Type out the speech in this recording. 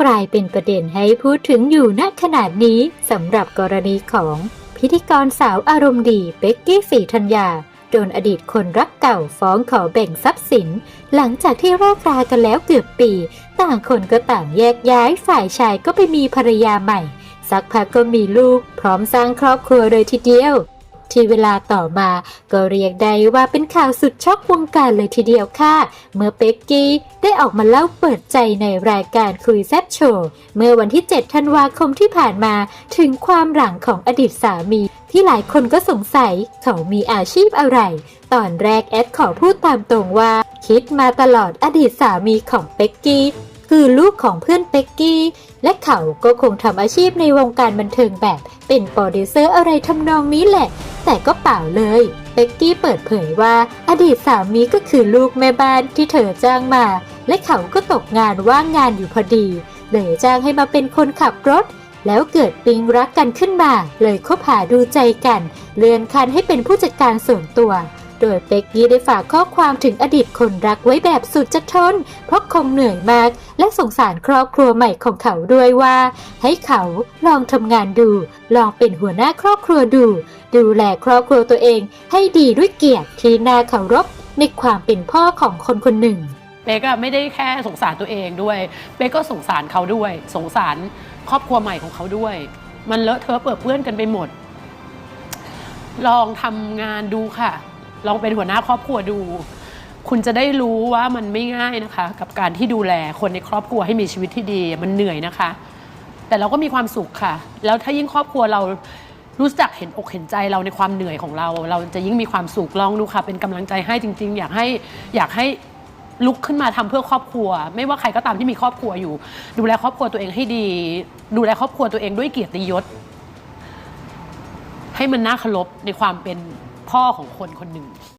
กลายเป็นประเด็นให้พูดถึงอยู่ณขนาดนี้สำหรับกรณีของพิธีกรสาวอารมณ์ดีเบกกี้สีธัญญาโดนอดีตคนรักเก่าฟ้องขอแบ่งทรัพย์สิน หลังจากที่เลิกรากันแล้วเกือบปี ต่างคนก็ต่างแยกย้ายฝ่ายชายก็ไปมีภรรยาใหม่ สักพักก็มีลูกพร้อมสร้างครอบครัวเลยทีเดียว ที่เวลาต่อมาก็เรียกได้ว่าเป็นข่าวสุดช็อกวงการเลยทีเดียวค่ะ เมื่อเป็กกี้ได้ออกมาเล่าเปิดใจในรายการคุยแซบโชว์ เมื่อวันที่ 7 ธันวาคมที่ผ่านมาถึงความหลังของอดีตสามี ที่หลายคนก็สงสัยเขามีอาชีพอะไร ตอนแรกแอดขอพูดตามตรงว่า คิดมาตลอดอดีตสามีของเป็กกี้ คือลูกของเพื่อนเป็กกี้ และเขาก็คงทำอาชีพในวงการบันเทิงแบบเป็นโปรดิวเซอร์อะไรทำนองนี้แหละ แต่ก็เปล่าเลย เป็กกี้เปิดเผยว่า อดีตสามีก็คือลูกแม่บ้านที่เธอจ้างมา และเขาก็ตกงานว่างงานอยู่พอดี เลยจ้างให้มาเป็นคนขับรถแล้วเกิดปิ๊งรักกันขึ้นมา เลยคบหาดูใจกัน เลื่อนขั้นให้เป็นผู้จัดการส่วนตัว โดยเป็กกี้ได้ฝากข้อความถึงอดีตคนรักไว้แบบสุดจะทน เพราะคงเหนื่อยมาก และสงสารครอบครัวใหม่ของเขาด้วยว่า ให้เขาลองทำงานดู ลองเป็นหัวหน้าครอบครัวดู ดูแลครอบครัวตัวเอง ให้ดีด้วยเกียรติที่น่าเคารพในความเป็นพ่อของคนคนหนึ่งเป๊กอะไม่ได้แค่สงสารตัวเองด้วยเป๊กก็สงสารเขาด้วย สงสารครอบครัวใหม่ของเขาด้วย มันเลอะเทอะเปื้อเปื้อนกันไปหมด ลองทำงานดูค่ะ ลองเป็นหัวหน้าครอบครัวดู คุณจะได้รู้ว่ามันไม่ง่ายนะคะ กับการที่ดูแลคนในครอบครัวให้มีชีวิตที่ดีมันเหนื่อยนะคะ แต่เราก็มีความสุขค่ะ แล้วถ้ายิ่งครอบครัวเรารู้จักเห็นอกเห็นใจเราในความเหนื่อยของเรา เราจะยิ่งมีความสุขลองดูค่ะ เป็นกำลังใจให้จริง ๆ อยากให้อยากให้ลุกขึ้นมาทำเพื่อครอบครัว ไม่ว่าใครก็ตามที่มีครอบครัวอยู่ ดูแลครอบครัวตัวเองให้ดี ดูแลครอบครัวตัวเองด้วยเกียรติยศ ให้มันน่าเคารพในความเป็น พ่อของคนคนหนึ่ง